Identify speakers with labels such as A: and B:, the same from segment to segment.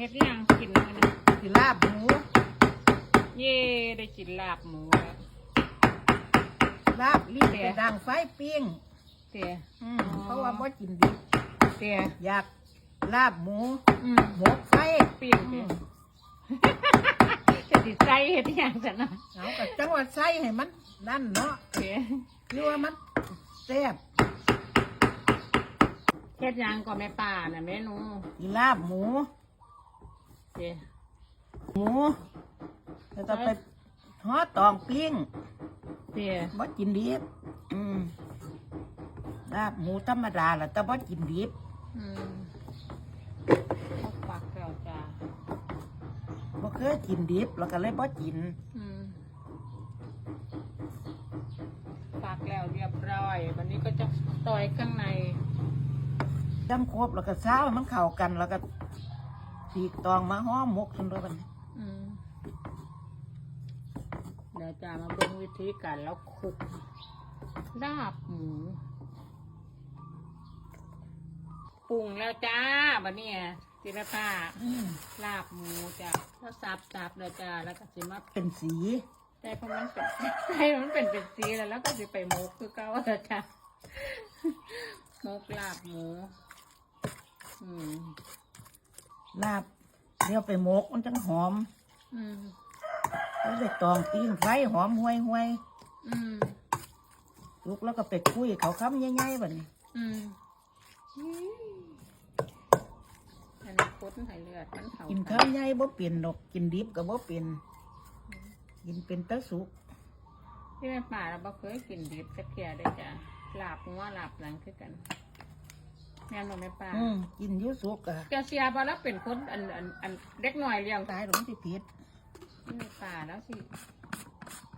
A: เฮ็ดยังกินมื้อนี้
B: สิลาบหมู
A: เย่ได้กินลาบหมูแล้ว
B: ลาบลิ้น
A: แต่
B: ไปดังไฟปิ้ง
A: เตี๋ย
B: อืมเพราะว่าบ่กินดิบ
A: เตี๋ย
B: อยากลาบหมู
A: อืม
B: หมกไฟ
A: ปิ้งเตี๋ยจะสิใส่เฮ็ดยังซั่นน่ะ
B: เอาก็จังว่าใส่ให้มันนั่นเนาะ
A: เตี๋ย
B: คือว่ามันแซ่บ
A: เฮ็ดยังก็แม่ป้าน่ะเมนู
B: สิลาบหมู
A: เตี๋ย
B: หมูแล้วก็ไปห่อตองปิ้ง
A: เตี๋ย
B: บ่กินดิบอืมลาบหมูธรรมดาล่ะแต่บ่กินดิบ
A: อืมเขาปักแล้วจ้า
B: บ่เคยกินดิบแล้วก็เลยบ่กิน
A: อืมปักแล้วเรียบร้อย วันนี้ก็จะซอยข้างใน
B: จำครบแล้วก็เช้าให้มันเข้ากันแล้วก็ สีกตองมาห่อหมกจนด้วยบัดนี้
A: อืมเดี๋ยวจะมาเบิ่งวิธีการแล้วคลุกลาบหมูปรุงแล้วจ้าบัดเนี้จิรตา
B: อืม
A: ลาบหมูจ้ะแล้วสับสับๆแล้วจ้าแล้วก็สิมา
B: เป็นสี
A: แต่เพราะมันเป็นให้มันเป็นเป็นสีแล้วแล้วก็สิไปหมกคือเก่าแล้วจ้ะหมกลาบหมู อืม
B: ลาบเดี๋ยวไปหมกมันจังหอม
A: อืม
B: แล้วไปตองปิ้งไฟหอมห่วยห่วย
A: อืม
B: ๆลุกแล้วก็ไปคุยเขาคำใหญ่ๆบัดนี้
A: อืมอันนี้คดให้เลือดมันเผา
B: กิน
A: กั
B: คำใหญ่บ่เปลี่ยนดอกกินดิบก็บ่เปลี่ยนกินเป็นแตะสุก
A: ที่แม่ป่าเราบ่เคยกินดิบสักเทียได้จ้ะลาบหัวลาบหลังคือกัน แม่นบ่แม่ป่า
B: อืมกินอยุสุกอะ
A: เจ้าเสียบ่แล้วเป็นคนอันอันอันเด็กหน่อยเลี้ยง
B: ตายหลงสิผิด
A: ที่แม่ป่าแล้วสิ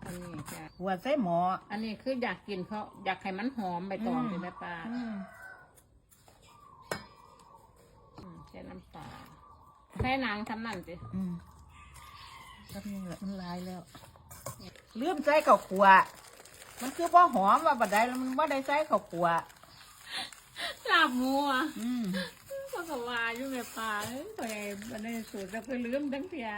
A: อันนี้จ้ะ
B: หัวใส่หมอ
A: อันนี้คืออยากกินเพราะอยากให้มันหอมใบตอง
B: อืม
A: ใช่แม่ป่า
B: อืม
A: อืมใช้น้ำปลาแค่นางทำนั่นสิ
B: อืมทำนี่แหละมันลายแล้วลืมใส่ข้าวขัว มันคือบ่หอมว่าบัดใดแล้วมันบ่ได้ใส่ข้าวขัว
A: ลาบหมูอะ
B: อืม
A: ก็กว่าอยู่แม่ป่าเอ้ยตัวเองมันได้สูตรแล้วก็ลืมทั้งเทีย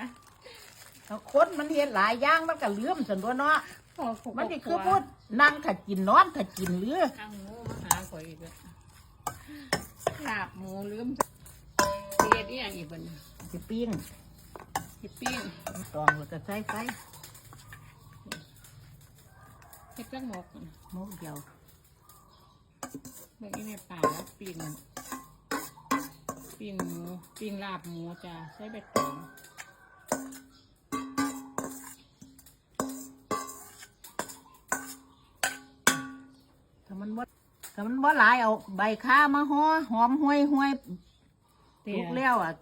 B: แล้วคนมันเฮ็ดหลายอย่างมันก็ลืมสันตัวเนาะ
A: พอคุก
B: มันนี่คือพูดนั่งถ้ากินนอนถ้ากินหรือ
A: ตั้งหมูมาหาข่อยอีกแล้วลาบหมูลืมเฮ็ดอีหยังอีกบัดนี้
B: สิปิ้ง
A: สิปิ้ง
B: ตองแล้วก็ใส่ไฟ
A: เฮ็ดจังหมก
B: หมูเดียว
A: เบิ่งอีแม่ป่าแล้วปิ้งปิ้งหมูปิ้งลาบหมูจ้ะใส่ใบตอง
B: ถ้ามันบ่ถ้ามันบ่หลายเอาใบข่ามาห่อหอมห้วยห้วย
A: เตี๋
B: ลุ
A: ย
B: กแล้วอะ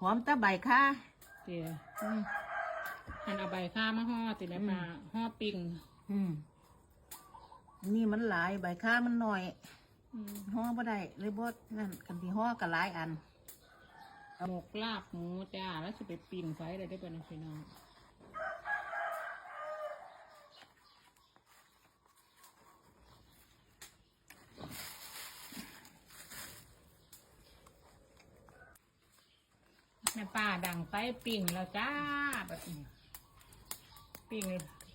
B: หอมแต่ใบข่า
A: เตี๋ย
B: อืม
A: หันเอาใบข้ามาห่อติแม่ป่าห่อปิ้ง
B: อืม นี่มันหลายใบข่ามันน้อย
A: อืม
B: ห่อบ่ได้เลยบ่นั่นกันที่ห่อก็หลายอัน
A: หมกลาบหมูจ้าแล้วจะไปปิ้งไฟเลยได้ป่ะนะพี่น้องแม่ป้าดังไฟปิ้งแล้วจ้าแบบนี้ปิ้ง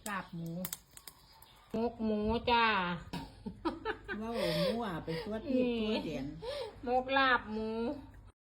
A: ลาบหมูห มกหมูจ้า
B: เว้าหมูอะไปตัวที่
A: นี่
B: ตัวเดียน
A: หมกลาบหมู